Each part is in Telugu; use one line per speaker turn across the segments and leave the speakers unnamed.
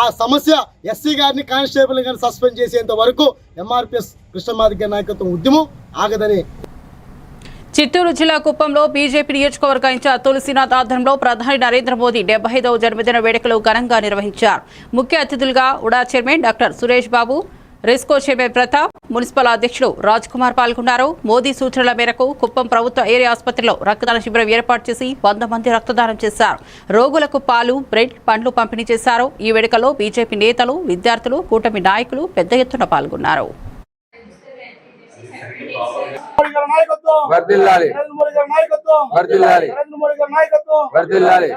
ఆ సమస్య ఎస్సీ గారిని కానిస్టేబుల్ గారిని సస్పెండ్ చేసేంత వరకు ఎంఆర్పిఎస్ కృష్ణమాది నాయకత్వం ఉద్యమం ఆగదని.
చిత్తూరు జిల్లా కుప్పంలో బీజేపీ నియోజకవర్గ ఇన్ఛార్జ్ తులసినాథ్ ఆధ్వర్యంలో ప్రధాని నరేంద్ర మోదీ డెబ్బై ఐదవ జన్మదిన వేడుకలు ఘనంగా నిర్వహించారు. ముఖ్య అతిథులుగా UDA chairman doctor Suresh Babu RESCO chairman Pratap municipal అధ్యక్షుడు రాజ్ కుమార్ పాల్గొన్నారు. మోదీ సూచనల మేరకు కుప్పం ప్రభుత్వ ఏరియా ఆసుపత్రిలో రక్తదాన శిబిరం ఏర్పాటు చేసి వంద మంది రక్తదానం చేశారు. రోగులకు పాలు బ్రెడ్ పండ్లు పంపిణీ చేశారు. ఈ వేడుకలో బీజేపీ నేతలు విద్యార్థులు కూటమి నాయకులు పెద్ద ఎత్తున పాల్గొన్నారు.
మోడీ గారి నాయకత్వం
వర్ధిల్లాలి
నరేంద్ర మోడీ గారి నాయకత్వం
వర్ధిల్లాలి
నరేంద్ర మోడీ గారి నాయకత్వం
వర్ధిల్లాలి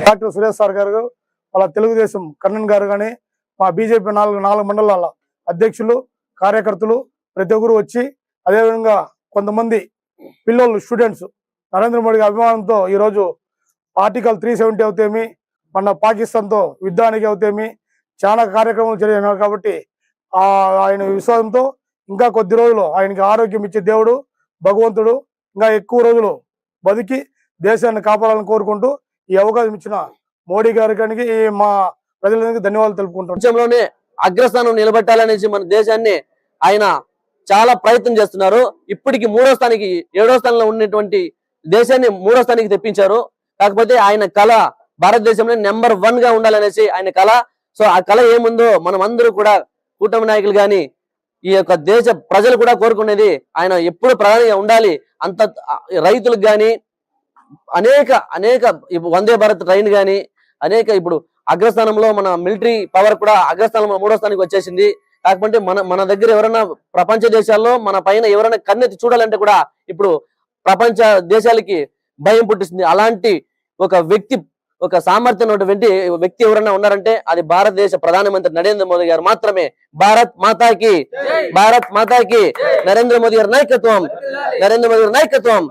డాక్టర్ సురేష్ సార్ గారు వాళ్ళ తెలుగుదేశం కన్నన్ గారు కానీ మా బీజేపీ నాలుగు నాలుగు మండలాల అధ్యక్షులు కార్యకర్తలు ప్రతి ఒక్కరు వచ్చి అదేవిధంగా కొంతమంది పిల్లలు స్టూడెంట్స్ నరేంద్ర మోడీ అభిమానంతో ఈరోజు ఆర్టికల్ త్రీ సెవెంటీ అవుతేమి మన పాకిస్తాన్తో యుద్ధానికి అవుతేమి చాలా కార్యక్రమాలు జరిగినాయి కాబట్టి ఆయన విశ్వాసంతో ఇంకా కొద్ది రోజులు ఆయనకి ఆరోగ్యం ఇచ్చే దేవుడు భగవంతుడు ఇంకా ఎక్కువ రోజులు బతికి దేశాన్ని కాపాడాలని కోరుకుంటూ ఈ అవకాశం ఇచ్చిన మోడీ గారికి ఈ మా ప్రజలందరికీ ధన్యవాదాలు తెలుపుకుంటాం
విషయంలోనే అగ్రస్థానం నిలబెట్టాలనేసి మన దేశాన్ని ఆయన చాలా ప్రయత్నం చేస్తున్నారు. ఇప్పటికి మూడో స్థానికి ఏడో స్థానంలో ఉన్నటువంటి దేశాన్ని మూడో స్థానికి తెప్పించారు. కాకపోతే ఆయన కళ భారతదేశంలో నెంబర్ వన్గా ఉండాలనేసి ఆయన కళ. సో ఆ కళ ఏముందో మనం అందరూ కూడా కూటమి నాయకులు కానీ ఈ యొక్క దేశ ప్రజలు కూడా కోరుకునేది ఆయన ఎప్పుడు ప్రధానిగా ఉండాలి. అంత రైతులకు కానీ అనేక అనేక ఇప్పుడు వందే భారత్ ట్రైన్ కానీ అనేక ఇప్పుడు అగ్రస్థానంలో మన మిలిటరీ పవర్ కూడా అగ్రస్థానంలో మూడో స్థానానికి వచ్చేసింది. కాకపోతే మన మన దగ్గర ఎవరైనా ప్రపంచ దేశాల్లో మన పైన ఎవరైనా కన్నెత్తి చూడాలంటే కూడా ఇప్పుడు ప్రపంచ దేశాలకి భయం పుట్టిస్తుంది. అలాంటి ఒక వ్యక్తి ఒక సామర్థ్యం ఉన్నటువంటి వ్యక్తి ఎవరైనా ఉన్నారంటే అది భారతదేశ ప్రధానమంత్రి నరేంద్ర మోదీ గారు మాత్రమే. భారత్ మాతాకి. భారత్ మాతాకి. నరేంద్ర మోదీ గారి నాయకత్వం. నరేంద్ర మోదీ గారి నాయకత్వం.